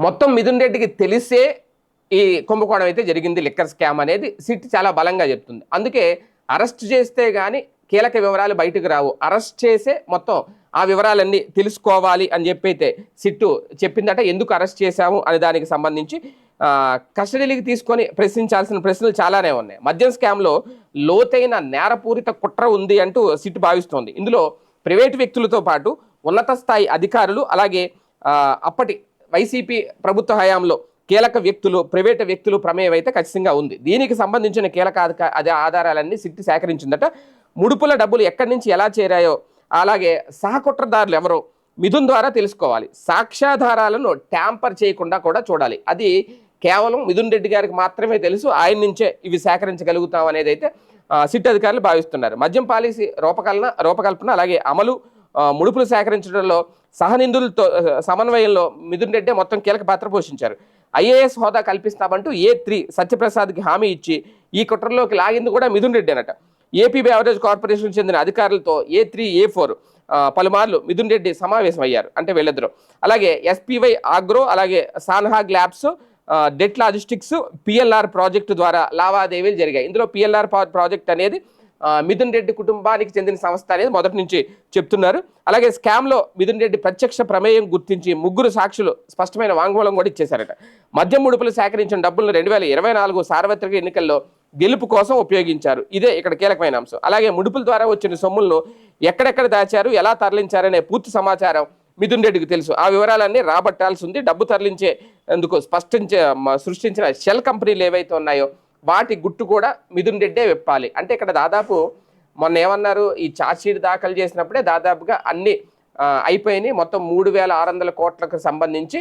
మొత్తం మిథున్ రెడ్డికి తెలిసే ఈ కుంభకోణం అయితే జరిగింది. లిక్కర్ స్కామ్ అనేది సిట్ చాలా బలంగా చెప్తుంది. అందుకే అరెస్ట్ చేస్తే కానీ కీలక వివరాలు బయటకు రావు. అరెస్ట్ చేసే మొత్తం ఆ వివరాలన్నీ తెలుసుకోవాలి అని చెప్పి అయితే సిట్టు చెప్పిందట. ఎందుకు అరెస్ట్ చేశాము అనే దానికి సంబంధించి ఆ, కస్టడీకి తీసుకొని ప్రశ్నించాల్సిన ప్రశ్నలు చాలానే ఉన్నాయి. మద్యం స్కామ్లో లోతైన నేరపూరిత కుట్ర ఉంది అంటూ సిట్ భావిస్తోంది. ఇందులో ప్రైవేటు వ్యక్తులతో పాటు ఉన్నత స్థాయి అధికారులు అలాగే అప్పటి వైసీపీ ప్రభుత్వ హయాంలో కీలక వ్యక్తులు ప్రైవేటు వ్యక్తులు ప్రమేయం అయితే ఖచ్చితంగా ఉంది. దీనికి సంబంధించిన కీలక అధిక- అదే ఆధారాలన్నీ సిట్టి సేకరించిందట. ముడుపుల డబ్బులు ఎక్కడి నుంచి ఎలా చేరాయో అలాగే సహకుట్రదారులు ఎవరో మిథున్ ద్వారా తెలుసుకోవాలి. సాక్ష్యాధారాలను ట్యాంపర్ చేయకుండా కూడా చూడాలి. అది కేవలం మిథున్ రెడ్డి గారికి మాత్రమే తెలుసు. ఆయన నుంచే ఇవి సేకరించగలుగుతాం అనేది అయితే సిట్ అధికారులు భావిస్తున్నారు. మద్యం పాలసీ రూపకల్పన రూపకల్పన అలాగే అమలు ముడుపులు సేకరించడంలో సహనిందులతో సమన్వయంలో మిథున్ రెడ్డి మొత్తం కీలక పాత్ర పోషించారు. ఐఏఎస్ హోదా కల్పిస్తామంటూ ఏ త్రీ సత్యప్రసాద్కి హామీ ఇచ్చి ఈ కుట్రలోకి లాగింది కూడా మిథున్ రెడ్డి అనట. ఏపీ బెవరేజ్ కార్పొరేషన్ చెందిన అధికారులతో ఏ త్రీ ఏ ఫోర్ పలుమార్లు మిథున్ రెడ్డి సమావేశం అయ్యారు అంటే వీళ్ళిద్దరు. అలాగే ఎస్పీవై ఆగ్రో అలాగే సాన్హాగ్ ల్యాబ్స్ డెట్ లాజిస్టిక్స్ పిఎల్ఆర్ ప్రాజెక్టు ద్వారా లావాదేవీలు జరిగాయి. ఇందులో పిఎల్ఆర్ ప్రాజెక్ట్ అనేది మిథున్ రెడ్డి కుటుంబానికి చెందిన సంస్థ అనేది మొదటి నుంచి చెప్తున్నారు. అలాగే స్కామ్లో మిథున్ రెడ్డి ప్రత్యక్ష ప్రమేయం గుర్తించి ముగ్గురు సాక్షులు స్పష్టమైన వాంగ్మూలం కూడా ఇచ్చేశారట. మద్యం ముడుపులు సేకరించిన డబ్బులను రెండు వేల ఇరవై నాలుగు సార్వత్రిక ఎన్నికల్లో గెలుపు కోసం ఉపయోగించారు. ఇదే ఇక్కడ కీలకమైన అంశం. అలాగే ముడుపుల ద్వారా వచ్చిన సొమ్ములను ఎక్కడెక్కడ దాచారు ఎలా తరలించారనే పూర్తి సమాచారం మిథున్ రెడ్డికి తెలుసు. ఆ వివరాలన్నీ రాబట్టాల్సి ఉంది. డబ్బు తరలించే అందుకు స్పష్టించే సృష్టించిన షెల్ కంపెనీలు ఏవైతే ఉన్నాయో వాటి గుట్టు కూడా మిథున్ రెడ్డే విప్పాలి. అంటే ఇక్కడ దాదాపు మొన్న ఏమన్నారు? ఈ ఛార్జ్షీట్ దాఖలు చేసినప్పుడే దాదాపుగా అన్ని అయిపోయినాయి. మొత్తం మూడు వేల ఆరు వందల కోట్లకు సంబంధించి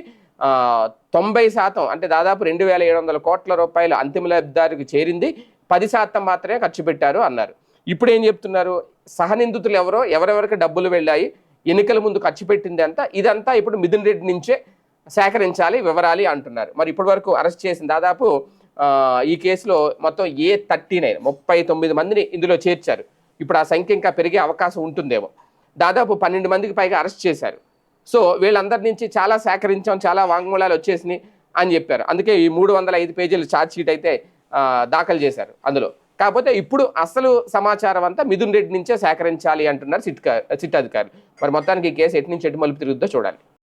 తొంభై శాతం అంటే దాదాపు రెండు వేల ఏడు వందల కోట్ల రూపాయలు అంతిమ లబ్ధిదారికి చేరింది. పది శాతం మాత్రమే ఖర్చు పెట్టారు అన్నారు. ఇప్పుడు ఏం చెప్తున్నారు? సహనిందితులు ఎవరో ఎవరెవరికి డబ్బులు వెళ్ళాయి ఎన్నికల ముందు ఖర్చు పెట్టింది అంతా ఇదంతా ఇప్పుడు మిథున్ రెడ్డి నుంచే సేకరించాలి వివరాలి అంటున్నారు. మరి ఇప్పటి వరకు అరెస్ట్ చేసిన దాదాపు ఈ కేసులో మొత్తం ఏ థర్టీ నైన్ ముప్పై తొమ్మిది మందిని ఇందులో చేర్చారు. ఇప్పుడు ఆ సంఖ్య ఇంకా పెరిగే అవకాశం ఉంటుందేమో. దాదాపు పన్నెండు మందికి పైగా అరెస్ట్ చేశారు. సో వీళ్ళందరి నుంచి చాలా సేకరించాం చాలా వాంగ్మూలాలు వచ్చేసినాయి అని చెప్పారు. అందుకే ఈ మూడు వందల ఐదు పేజీలు ఛార్జ్ షీట్ అయితే దాఖలు చేశారు అందులో. కాకపోతే ఇప్పుడు అసలు సమాచారం అంతా మిథున్ రెడ్డి నుంచే సేకరించాలి అంటున్నారు సిట్ సిట్ అధికారులు మరి మొత్తానికి ఈ కేసు ఎటు నుంచి ఎటు మలుపు తిరుగుద్దో చూడాలి.